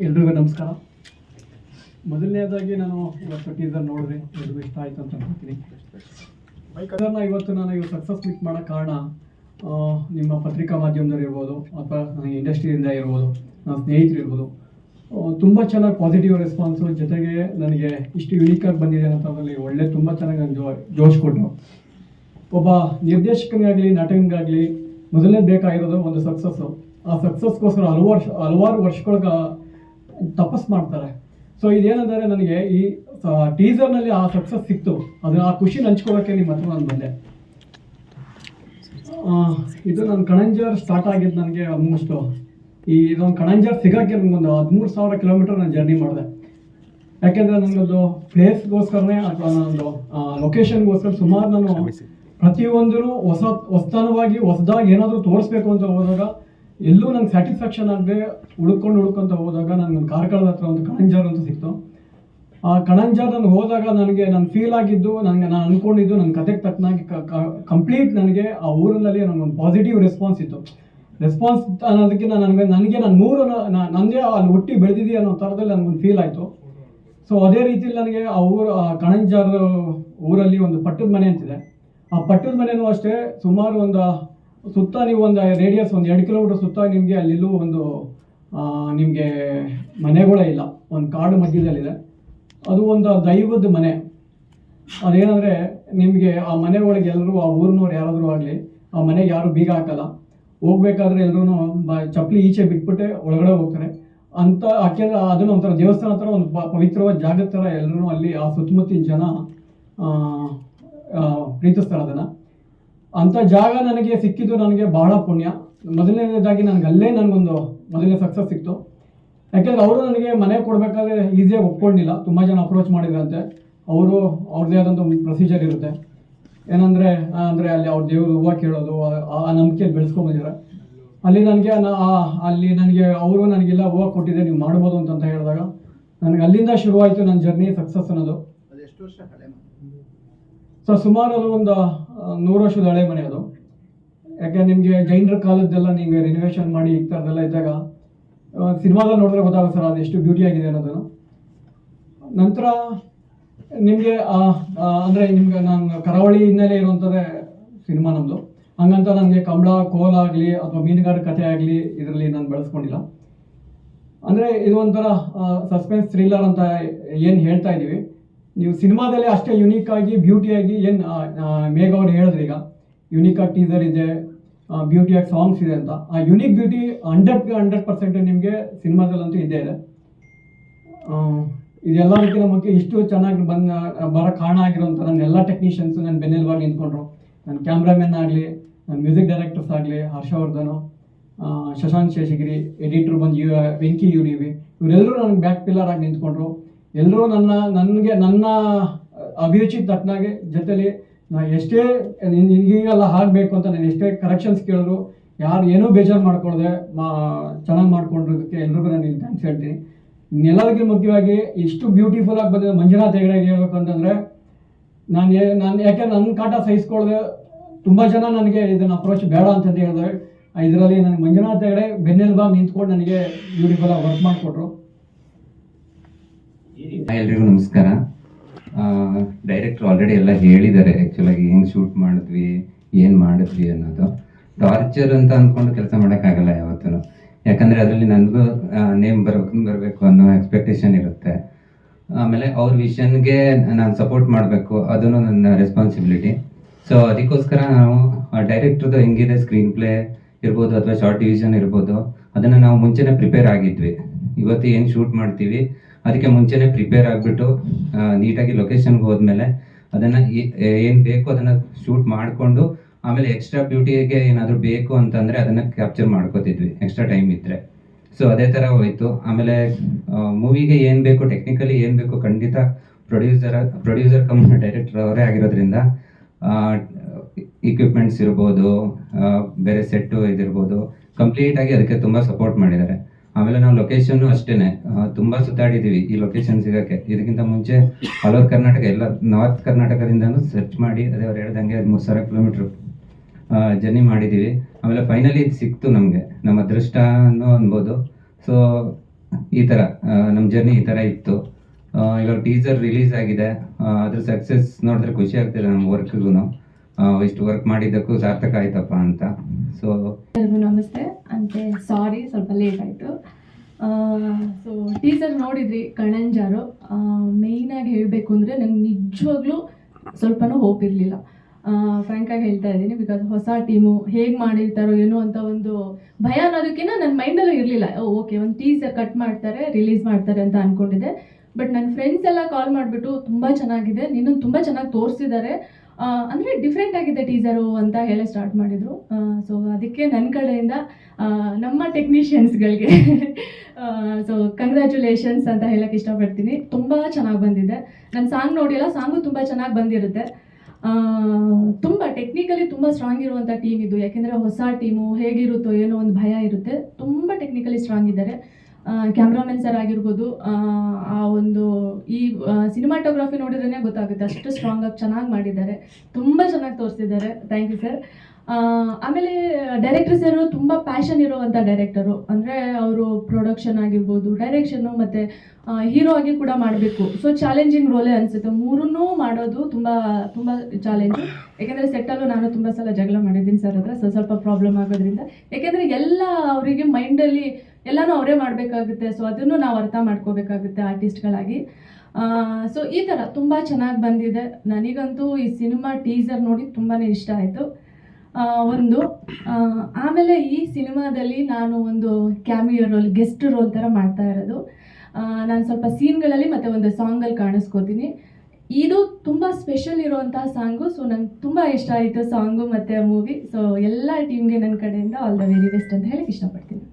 ಎಲ್ರಿಗೂ ನಮಸ್ಕಾರ. ಮೊದಲನೇದಾಗಿ ನಾನು ಇವತ್ತು ಟೀಸರ್ ನೋಡಿದೆ, ಎಲ್ರಿಗೂ ಇಷ್ಟ ಆಯ್ತು ಅಂತ ಅನ್ಕೊತೀನಿ. ಅದನ್ನು ಇವತ್ತು ನಾನು ಇವತ್ತು ಸಕ್ಸಸ್ ಮೀಟ್ ಮಾಡೋ ಕಾರಣ ನಿಮ್ಮ ಪತ್ರಿಕಾ ಮಾಧ್ಯಮದವ್ರು ಇರ್ಬೋದು, ಅಥವಾ ನನಗೆ ಇಂಡಸ್ಟ್ರಿಯಿಂದ ಇರ್ಬೋದು ನನ್ನ ಸ್ನೇಹಿತರು ಇರ್ಬೋದು ತುಂಬ ಚೆನ್ನಾಗಿ ಪಾಸಿಟಿವ್ ರೆಸ್ಪಾನ್ಸು ಜೊತೆಗೆ ನನಗೆ ಇಷ್ಟು ಯುನೀಕಾಗಿ ಬಂದಿದೆ ಅನ್ನೋದ್ರಲ್ಲಿ ಒಳ್ಳೆ, ತುಂಬ ಚೆನ್ನಾಗಿ ನಾನು ಜೋ, ಜೋಶ್ ಕೊಟ್ಟರು ಒಬ್ಬ ನಿರ್ದೇಶಕನಿಗಾಗಲಿ ನಟನಿಗಾಗಲಿ ಮೊದಲನೇ ಬೇಕಾಗಿರೋದು ಒಂದು ಸಕ್ಸಸ್ಸು ಆ ಸಕ್ಸಸ್ಗೋಸ್ಕರ ಹಲವು ವರ್ಷ, ಹಲವಾರು ವರ್ಷಗಳ ತಪಸ್ ಮಾಡ್ತಾರೆ. ಸೊ ಇದೇನಂದರೆ ನನಗೆ ಈ ಟೀಸರ್ನಲ್ಲಿ ಆ ಸಕ್ಸಸ್ ಸಿಕ್ತು. ಅದನ್ನ ಆ ಖುಷಿ ಹಂಚ್ಕೊಳ್ಳೋಕ್ಕೆ ನಿಮ್ಮ ಹತ್ರ ನಾನು ಬಂದೆ. ಇದು ನನ್ನ ಕಣಂಜರ್ ಸ್ಟಾರ್ಟ್ ಆಗಿದ್ದು ನನಗೆ ಆಲ್ಮೋಸ್ಟು ಈ ಇದೊಂದು ಕಣಂಜರ್ ಸಿಗೋಕ್ಕೆ ನನಗೊಂದು ಹದಿಮೂರು ಸಾವಿರ ಕಿಲೋಮೀಟರ್ ನಾನು ಜರ್ನಿ ಮಾಡಿದೆ. ಯಾಕೆಂದರೆ ನನಗೊಂದು ಪ್ಲೇಸ್ಗೋಸ್ಕರನೇ ಅಥವಾ ನನ್ನೊಂದು ಲೊಕೇಶನ್ಗೋಸ್ಕರ ಸುಮಾರು ನಾನು ಪ್ರತಿಯೊಂದೂ ಹೊಸ ಹೊಸತನವಾಗಿ ಹೊಸದಾಗಿ ಏನಾದರೂ ತೋರಿಸ್ಬೇಕು ಅಂತ ಹೋದಾಗ ಎಲ್ಲೂ ನಂಗೆ ಸ್ಯಾಟಿಸ್ಫ್ಯಾಕ್ಷನ್ ಆಗದೆ ಉಳ್ಕೊಂಡು ಉಳ್ಕೊಂತ ಹೋದಾಗ ನನಗೊಂದು ಕಾರ್ಕಳದ ಹತ್ರ ಒಂದು ಕಣಂಜಾರ್ ಅಂತ ಸಿಕ್ತು. ಆ ಕಣಂಜಾರ್ ನಾನು ಹೋದಾಗ ನನಗೆ ನಾನು ಫೀಲ್ ಆಗಿದ್ದು ನನಗೆ ನಾನು ಅಂದ್ಕೊಂಡಿದ್ದು ನನ್ನ ಕತೆಗೆ ತಕ್ಕನಾಗಿ ಕಂಪ್ಲೀಟ್ ನನಗೆ ಆ ಊರಿನಲ್ಲಿ ನನಗೊಂದು ಪಾಸಿಟಿವ್ ರೆಸ್ಪಾನ್ಸ್ ಇತ್ತು. ರೆಸ್ಪಾನ್ಸ್ ಅನ್ನೋದಕ್ಕಿಂತ ನನಗೆ ನನಗೆ ನಾನು ಮೂರು ನನಗೆ ಅಲ್ಲಿ ಹುಟ್ಟಿ ಬೆಳೆದಿದ್ದೀ ಅನ್ನೋ ಥರದಲ್ಲಿ ನನಗೊಂದು ಫೀಲ್ ಆಯಿತು. ಸೊ ಅದೇ ರೀತಿಯಲ್ಲಿ ನನಗೆ ಆ ಊರು, ಆ ಕಣಂಜಾರ್ ಊರಲ್ಲಿ ಒಂದು ಪಟ್ಟದ ಮನೆ ಅಂತಿದೆ. ಆ ಪಟ್ಟದ ಮನೆಯೂ ಅಷ್ಟೇ ಸುಮಾರು ಒಂದು ಸುತ್ತ ನೀವು ಒಂದು ರೇಡಿಯಸ್ ಒಂದು ಎರಡು ಕಿಲೋಮೀಟರ್ ಸುತ್ತ ನಿಮಗೆ ಅಲ್ಲೆಲ್ಲೂ ಒಂದು ನಿಮಗೆ ಮನೆಗಳೇ ಇಲ್ಲ. ಒಂದು ಕಾಡು ಮಧ್ಯದಲ್ಲಿದೆ. ಅದು ಒಂದು ದೈವದ ಮನೆ. ಅದೇನಂದರೆ ನಿಮಗೆ ಆ ಮನೆ ಒಳಗೆ ಎಲ್ಲರೂ, ಆ ಊರಿನವ್ರು ಯಾರಾದರೂ ಆಗಲಿ, ಆ ಮನೆಗೆ ಯಾರು ಬೀಗ ಹಾಕಲ್ಲ. ಹೋಗ್ಬೇಕಾದ್ರೆ ಎಲ್ಲರೂ ಬ, ಚಪ್ಪಲಿ ಈಚೆ ಬಿಟ್ಬಿಟ್ಟೆ ಒಳಗಡೆ ಹೋಗ್ತಾರೆ. ಅಂತ ಯಾಕೆಂದ್ರೆ ಅದನ್ನು ಒಂಥರ ದೇವಸ್ಥಾನ ಥರ, ಒಂದು ಪವಿತ್ರವಾದ ಜಾಗದ ಥರ ಎಲ್ಲರೂ ಅಲ್ಲಿ ಆ ಸುತ್ತಮುತ್ತಿನ ಜನ ಪ್ರೀತಿಸ್ತಾರೆ ಅದನ್ನು. ಅಂಥ ಜಾಗ ನನಗೆ ಸಿಕ್ಕಿದ್ದು ನನಗೆ ಬಹಳ ಪುಣ್ಯ. ಮೊದಲನೇದಾಗಿ ನನಗೆ ಅಲ್ಲೇ ನನಗೊಂದು ಮೊದಲನೇ ಸಕ್ಸಸ್ ಸಿಕ್ತು. ಯಾಕೆಂದ್ರೆ ಅವರು ನನಗೆ ಮನೆ ಕೊಡಬೇಕಾದ್ರೆ ಈಸಿಯಾಗಿ ಒಪ್ಕೊಂಡಿಲ್ಲ. ತುಂಬ ಜನ ಅಪ್ರೋಚ್ ಮಾಡಿದ್ರಂತೆ. ಅವರು ಅವ್ರದ್ದೇ ಆದಂಥ ಒಂದು ಪ್ರೊಸೀಜರ್ ಇರುತ್ತೆ. ಏನಂದರೆ ಅಂದರೆ ಅಲ್ಲಿ ಅವ್ರ ದೇವರು ಹೂವು ಕೇಳೋದು, ಆ- ನಂಬಿಕೆ ನಂಬಿಕೆಯಲ್ಲಿ ಬೆಳೆಸ್ಕೊಂಬಂದಿದ್ದಾರೆ ಅಲ್ಲಿ ನನಗೆ ಅಲ್ಲಿ ನನಗೆ ಅವರು ನನಗೆಲ್ಲ ಹೂವು ಕೊಟ್ಟಿದೆ ನೀವು ಮಾಡ್ಬೋದು ಅಂತ ಹೇಳಿದಾಗ, ನನಗೆ ಅಲ್ಲಿಂದ ಶುರುವಾಯಿತು ನನ್ನ ಜರ್ನಿ ಸಕ್ಸಸ್ ಅನ್ನೋದು ಅದೆಷ್ಟು ವರ್ಷ ಹಳೆ ಮನೆ ಸೊ ಸುಮಾರು ಅದು ಒಂದು ನೂರು ವರ್ಷದ ಹಳೆ ಮನೆ ಅದು. ಯಾಕೆ, ನಿಮಗೆ ಜೈನರ ಕಾಲದ್ದೆಲ್ಲ ನೀವು ರಿನೋವೇಷನ್ ಮಾಡಿ ಈ ಥರದ್ದೆಲ್ಲ ಇದ್ದಾಗ ಸಿನಿಮಾದಲ್ಲಿ ನೋಡಿದ್ರೆ ಗೊತ್ತಾಗುತ್ತೆ ಸರ್, ಅದು ಎಷ್ಟು ಬ್ಯೂಟಿಯಾಗಿದೆ ಅನ್ನೋದನ್ನು. ನಂತರ, ನಿಮಗೆ ಅಂದರೆ ನಿಮ್ಗೆ ನಾನು ಕರಾವಳಿ ಹಿನ್ನೆಲೆ ಇರುವಂಥದ್ದೇ ಸಿನಿಮಾ ನಮ್ಮದು ಹಂಗಂತ ನನಗೆ ಕಂಬಳ ಕೋಲ ಆಗಲಿ ಅಥವಾ ಮೀನುಗಾರ ಕಥೆ ಆಗಲಿ ಇದರಲ್ಲಿ ನಾನು ಬೆಳೆಸ್ಕೊಂಡಿಲ್ಲ. ಅಂದರೆ ಇದು ಒಂಥರ ಸಸ್ಪೆನ್ಸ್ ಥ್ರಿಲ್ಲರ್ ಅಂತ ಏನು ಹೇಳ್ತಾ ಇದ್ದೀವಿ. ನೀವು ಸಿನಿಮಾದಲ್ಲಿ ಅಷ್ಟೇ ಯುನೀಕ್ ಆಗಿ ಬ್ಯೂಟಿಯಾಗಿ ಏನು ಮೇಘ ಅವ್ರು ಹೇಳಿದ್ರು ಈಗ. ಯುನೀಕ್ ಆಗಿ ಟೀಸರ್ ಇದೆ ಬ್ಯೂಟಿಯಾಗಿ ಸಾಂಗ್ಸ್ ಇದೆ ಅಂತ. ಆ unique beauty hundred hundred percent ನಿಮಗೆ ಸಿನಿಮಾದಲ್ಲಂತೂ ಇದ್ದೇ ಇದೆ. ಇದೆಲ್ಲ ಇದೆಲ್ಲದಕ್ಕಿಂತ ಮುಖ್ಯ ಇಷ್ಟು ಚೆನ್ನಾಗಿ ಬಂದ, ಬರೋ ಕಾರಣ ಆಗಿರೋಂಥ ನನ್ನ ಎಲ್ಲ ಟೆಕ್ನಿಷಿಯನ್ಸ್ ನನ್ನ ಬೆನ್ನೆಲುಬಾಗಿ ನಿಂತ್ಕೊಂಡ್ರು. ನನ್ನ ಕ್ಯಾಮ್ರಾಮನ್ ಆಗಲಿ, ನನ್ನ ಮ್ಯೂಸಿಕ್ ಡೈರೆಕ್ಟರ್ಸ್ ಆಗಲಿ, ಹರ್ಷವರ್ಧನು ಶಶಾಂತ್ ಶೇಷಗಿರಿ ಎಡಿಟ್ರು ಬಂದು you, Venki U D V ಇವರೆಲ್ಲರೂ ನನಗೆ ಬ್ಯಾಕ್ ಪಿಲ್ಲರ್ ಆಗಿ ನಿಂತ್ಕೊಂಡ್ರು. ಎಲ್ಲರೂ ನನ್ನ, ನನಗೆ, ನನ್ನ ಅಭಿರುಚಿ ತಕ್ಕನಾಗೆ ಜೊತೆಲಿ ನಾ ಎಷ್ಟೇ ಹೀಗೆಲ್ಲ ಆಗಬೇಕು ಅಂತ ನಾನು ಎಷ್ಟೇ ಕರೆಕ್ಷನ್ಸ್ ಕೇಳಿದ್ರು, ಯಾರು ಏನೂ ಬೇಜಾರು ಮಾಡ್ಕೊಳ್ಳದೆ ಮಾ, ಚೆನ್ನಾಗಿ ಮಾಡ್ಕೊಂಡಿರೋದಕ್ಕೆ ಎಲ್ರಿಗೂ ನಾನು ಇಲ್ಲಿ ಥ್ಯಾಂಕ್ಸ್ ಹೇಳ್ತೀನಿ. ಇನ್ನೆಲ್ಲದಕ್ಕಿಂತ ಮುಖ್ಯವಾಗಿ ಇಷ್ಟು ಬ್ಯೂಟಿಫುಲ್ ಆಗಿ ಬಂದಿದೆ ಮಂಜುನಾಥ್ ಹೆಗಡೆಗೆ ಹೇಳ್ಬೇಕು ಅಂತಂದರೆ, ನಾನು ನಾನು ಯಾಕೆ ನನ್ನ ಕಾಟ ಸಹಿಸ್ಕೊಳ್ದೆ, ತುಂಬ ಜನ ನನಗೆ ಇದನ್ನು ಅಪ್ರೋಚ್ ಬೇಡ ಅಂತಂದು ಹೇಳಿದ್ರೆ. ಇದರಲ್ಲಿ ನನಗೆ ಮಂಜುನಾಥ್ ಹೆಗಡೆ ಬೆನ್ನೆಲುಬಾಗಿ ನಿಂತ್ಕೊಂಡು ನನಗೆ ಬ್ಯೂಟಿಫುಲ್ ಆಗಿ ವರ್ಕ್ ಮಾಡಿಕೊಟ್ರು. ಎಲ್ರಿಗೂ ನಮಸ್ಕಾರ. ಡೈರೆಕ್ಟ್ರು ಆಲ್ರೆಡಿ ಎಲ್ಲ ಹೇಳಿದ್ದಾರೆ ಆ್ಯಕ್ಚುಲಾಗಿ ಹೆಂಗೆ ಶೂಟ್ ಮಾಡಿದ್ವಿ, ಏನು ಮಾಡಿದ್ವಿ ಅನ್ನೋದು. ಟಾರ್ಚರ್ ಅಂತ ಅಂದ್ಕೊಂಡು ಕೆಲಸ ಮಾಡೋಕ್ಕಾಗಲ್ಲ ಯಾವತ್ತೂ ಯಾಕಂದರೆ ಅದರಲ್ಲಿ ನನಗೂ ನೇಮ್ ಬರ್ಬೇಕು ಬರಬೇಕು ಅನ್ನೋ ಎಕ್ಸ್ಪೆಕ್ಟೇಷನ್ ಇರುತ್ತೆ. ಆಮೇಲೆ ಅವ್ರ ವಿಷನ್ಗೆ ನಾನು ಸಪೋರ್ಟ್ ಮಾಡಬೇಕು ಅದನ್ನು ನನ್ನ ರೆಸ್ಪಾನ್ಸಿಬಿಲಿಟಿ ಸೊ ಅದಕ್ಕೋಸ್ಕರ ನಾವು ಡೈರೆಕ್ಟ್ರದ್ದು ಹೆಂಗಿದೆ ಸ್ಕ್ರೀನ್ ಪ್ಲೇ ಇರ್ಬೋದು ಅಥವಾ ಶಾರ್ಟ್ ಡಿವಿಷನ್ ಇರ್ಬೋದು, ಅದನ್ನು ನಾವು ಮುಂಚೆನೇ ಪ್ರಿಪೇರ್ ಆಗಿದ್ವಿ. ಇವತ್ತು ಏನು ಶೂಟ್ ಮಾಡ್ತೀವಿ ಅದಕ್ಕೆ ಮುಂಚೆನೇ ಪ್ರಿಪೇರ್ ಆಗಿಬಿಟ್ಟು ನೀಟಾಗಿ ಲೊಕೇಶನ್ಗೆ ಹೋದ್ಮೇಲೆ ಅದನ್ನು ಏನು ಬೇಕು ಅದನ್ನು ಶೂಟ್ ಮಾಡಿಕೊಂಡು, ಆಮೇಲೆ ಎಕ್ಸ್ಟ್ರಾ ಬ್ಯೂಟಿಗೆ ಏನಾದರೂ ಬೇಕು ಅಂತಂದರೆ ಅದನ್ನು ಕ್ಯಾಪ್ಚರ್ ಮಾಡ್ಕೋತಿದ್ವಿ ಎಕ್ಸ್ಟ್ರಾ ಟೈಮ್ ಇದ್ದರೆ ಸೊ ಅದೇ ಥರ ಹೋಯ್ತು. ಆಮೇಲೆ ಮೂವಿಗೆ ಏನು ಬೇಕು ಟೆಕ್ನಿಕಲಿ ಏನು ಬೇಕು ಖಂಡಿತ ಪ್ರೊಡ್ಯೂಸರ್ ಪ್ರೊಡ್ಯೂಸರ್ ಕಮ್ ಡೈರೆಕ್ಟರ್ ಅವರೇ ಆಗಿರೋದ್ರಿಂದ ಇಕ್ವಿಪ್ಮೆಂಟ್ಸ್ ಇರ್ಬೋದು ಬೇರೆ ಸೆಟ್ಟು ಇದಿರ್ಬೋದು ಕಂಪ್ಲೀಟಾಗಿ ಅದಕ್ಕೆ ತುಂಬ ಸಪೋರ್ಟ್ ಮಾಡಿದ್ದಾರೆ. ಆಮೇಲೆ ನಾವು ಲೊಕೇಶನ್ ಅಷ್ಟೇನೆ. ತುಂಬಾ ಸುತ್ತಾಡಿದೀವಿ ಈ ಲೊಕೇಶನ್ ಸಿಗಕ್ಕೆ. ಇದಕ್ಕಿಂತ ಮುಂಚೆ ಆಲ್ ಓವರ್ ಕರ್ನಾಟಕ ಎಲ್ಲ ನಾರ್ತ್ ಕರ್ನಾಟಕದಿಂದನೂ ಸರ್ಚ್ ಮಾಡಿ, ಅದೇ ಅವ್ರು ಹೇಳ್ದಂಗೆ ಮೂರು ಸಾವಿರ ಕಿಲೋಮೀಟ್ರ್ ಜರ್ನಿ ಮಾಡಿದ್ದೀವಿ ಆಮೇಲೆ ಫೈನಲಿ ಇದು ಸಿಕ್ತು ನಮಗೆ, ನಮ್ಮ ಅದೃಷ್ಟ ಅನ್ನೋ ಅನ್ಬೋದು. ಸೊ ಈ ಥರ ನಮ್ಮ ಜರ್ನಿ ಈ ಥರ ಇತ್ತು. ಇವಾಗ ಟೀಸರ್ ರಿಲೀಸ್ ಆಗಿದೆ. ಅದ್ರ ಸಕ್ಸಸ್ ನೋಡಿದ್ರೆ ಖುಷಿ ಆಗ್ತಿದೆ ನಮ್ಮ ವರ್ಕ್ಗೂ ಇಷ್ಟು ವರ್ಕ್ ಮಾಡಿದ್ದಕ್ಕೂ ಸಾರ್ಥಕ ಆಯ್ತಪ್ಪ ಅಂತ. ಸೊ ನಮಸ್ತೆ. ಅಂತೆ ಸಾರಿ ಸ್ವಲ್ಪ ಲೇಟ್ ಆಯಿತು. ಸೊ ಟೀಸರ್ ನೋಡಿದ್ರಿ ಕಣಂಜಾರು. ಮೇಯ್ನಾಗಿ ಹೇಳಬೇಕು ಅಂದರೆ ನಂಗೆ ನಿಜವಾಗ್ಲೂ ಸ್ವಲ್ಪನೂ ಹೋಪ್ ಇರಲಿಲ್ಲ. ಫ್ರ್ಯಾಂಕಾಗಿ ಹೇಳ್ತಾ ಇದ್ದೀನಿ ಬಿಕಾಸ್ ಹೊಸ ಟೀಮು ಹೇಗೆ ಮಾಡಿರ್ತಾರೋ ಏನೋ ಅಂತ ಒಂದು ಭಯ ಅನ್ನೋದಕ್ಕಿಂತ ನನ್ನ ಮೈಂಡಲ್ಲೂ ಇರಲಿಲ್ಲ. ಓಕೆ ಒಂದು ಟೀಸರ್ ಕಟ್ ಮಾಡ್ತಾರೆ ರಿಲೀಸ್ ಮಾಡ್ತಾರೆ ಅಂತ ಅಂದ್ಕೊಂಡಿದ್ದೆ ಬಟ್ ನನ್ನ ಫ್ರೆಂಡ್ಸ್ ಎಲ್ಲ ಕಾಲ್ ಮಾಡಿಬಿಟ್ಟು ತುಂಬ ಚೆನ್ನಾಗಿದೆ. ನಿನ್ನನ್ನು ತುಂಬ ಚೆನ್ನಾಗಿ ತೋರಿಸಿದ್ದಾರೆ. ಅಂದರೆ ಡಿಫ್ರೆಂಟ್ ಆಗಿದೆ ಟೀಸರು ಅಂತ ಹೇಳಿ ಸ್ಟಾರ್ಟ್ ಮಾಡಿದರು. ಸೊ ಅದಕ್ಕೆ ನನ್ನ ಕಡೆಯಿಂದ ನಮ್ಮ ಟೆಕ್ನಿಷಿಯನ್ಸ್ಗಳಿಗೆ ಸೊ ಕಂಗ್ರ್ಯಾಚುಲೇಷನ್ಸ್ ಅಂತ ಹೇಳಕ್ಕೆ ಇಷ್ಟಪಡ್ತೀನಿ. ತುಂಬ ಚೆನ್ನಾಗಿ ಬಂದಿದೆ. ನನ್ನ ಸಾಂಗ್ ನೋಡಿಲ್ಲ ಸಾಂಗು ತುಂಬ ಚೆನ್ನಾಗಿ ಬಂದಿರುತ್ತೆ. ತುಂಬ ಟೆಕ್ನಿಕಲಿ ತುಂಬ ಸ್ಟ್ರಾಂಗ್ ಇರುವಂಥ ಟೀಮ್ ಇದು. ಯಾಕೆಂದರೆ ಹೊಸ ಟೀಮು ಹೇಗಿರುತ್ತೋ ಏನೋ ಒಂದು ಭಯ ಇರುತ್ತೆ. ತುಂಬ ಟೆಕ್ನಿಕಲಿ ಸ್ಟ್ರಾಂಗ್ ಇದ್ದಾರೆ. ಕ್ಯಾಮ್ರಾಮನ್ ಸರ್ ಆಗಿರ್ಬೋದು ಆ, ಒಂದು ಈ ಸಿನಿಮಾಟೋಗ್ರಫಿ ನೋಡಿದ್ರೇ ಗೊತ್ತಾಗುತ್ತೆ. ಅಷ್ಟು ಸ್ಟ್ರಾಂಗ್ ಆಗಿ ಚೆನ್ನಾಗಿ ಮಾಡಿದ್ದಾರೆ. ತುಂಬ ಚೆನ್ನಾಗಿ ತೋರಿಸ್ತಿದ್ದಾರೆ. ಥ್ಯಾಂಕ್ ಯು ಸರ್ ಆಮೇಲೆ ಡೈರೆಕ್ಟರ್ ಸರ್ ತುಂಬ ಪ್ಯಾಷನ್ ಇರುವಂಥ ಡೈರೆಕ್ಟರು ಅಂದರೆ ಅವರು ಪ್ರೊಡಕ್ಷನ್ ಆಗಿರ್ಬೋದು ಡೈರೆಕ್ಷನ್ನು ಮತ್ತು ಹೀರೋ ಆಗಿ ಕೂಡ ಮಾಡಬೇಕು. ಸೊ ಚಾಲೆಂಜಿಂಗ್ ರೋಲೇ ಅನಿಸುತ್ತೆ. ಮೂರನ್ನೂ ಮಾಡೋದು ತುಂಬ ತುಂಬ ಚಾಲೆಂಜು ಯಾಕೆಂದರೆ ಸೆಟ್ಟಲ್ಲೂ ನಾನು ತುಂಬ ಸಲ ಜಗಳ ಮಾಡಿದ್ದೀನಿ ಸರ್ ಹತ್ರ. ಸ್ವಲ್ಪ ಪ್ರಾಬ್ಲಮ್ ಆಗೋದ್ರಿಂದ. ಯಾಕೆಂದರೆ ಎಲ್ಲ ಅವರಿಗೆ ಮೈಂಡಲ್ಲಿ ಎಲ್ಲನೂ ಅವರೇ ಮಾಡಬೇಕಾಗುತ್ತೆ. ಸೊ ಅದನ್ನು ನಾವು ಅರ್ಥ ಮಾಡ್ಕೋಬೇಕಾಗುತ್ತೆ ಆರ್ಟಿಸ್ಟ್ಗಳಾಗಿ ಸೊ ಈ ಥರ ತುಂಬ ಚೆನ್ನಾಗಿ ಬಂದಿದೆ. ನನಗಂತೂ ಈ ಸಿನಿಮಾ ಟೀಸರ್ ನೋಡಿ ತುಂಬಾ ಇಷ್ಟ ಆಯಿತು. ಒಂದು ಆಮೇಲೆ ಈ ಸಿನಿಮಾದಲ್ಲಿ ನಾನು ಒಂದು ಕ್ಯಾಮಿಯೋ ರೋಲ್ ಗೆಸ್ಟ್ ರೋಲ್ ಥರ ಮಾಡ್ತಾ ಇರೋದು. ನಾನು ಸ್ವಲ್ಪ ಸೀನ್ಗಳಲ್ಲಿ ಮತ್ತು ಒಂದು ಸಾಂಗಲ್ಲಿ ಕಾಣಿಸ್ಕೋತೀನಿ. ಇದು ತುಂಬ ಸ್ಪೆಷಲ್ ಇರುವಂತಹ ಸಾಂಗು. ಸೊ ನಂಗೆ ತುಂಬ ಇಷ್ಟ ಆಯಿತು ಸಾಂಗು ಮತ್ತು ಮೂವಿ ಸೊ ಎಲ್ಲ ಟೀಮ್ಗೆ ನನ್ನ ಕಡೆಯಿಂದ ಆಲ್ ದ ವೆರಿ ಬೆಸ್ಟ್ ಅಂತ ಹೇಳಿ ಇಷ್ಟಪಡ್ತೀನಿ.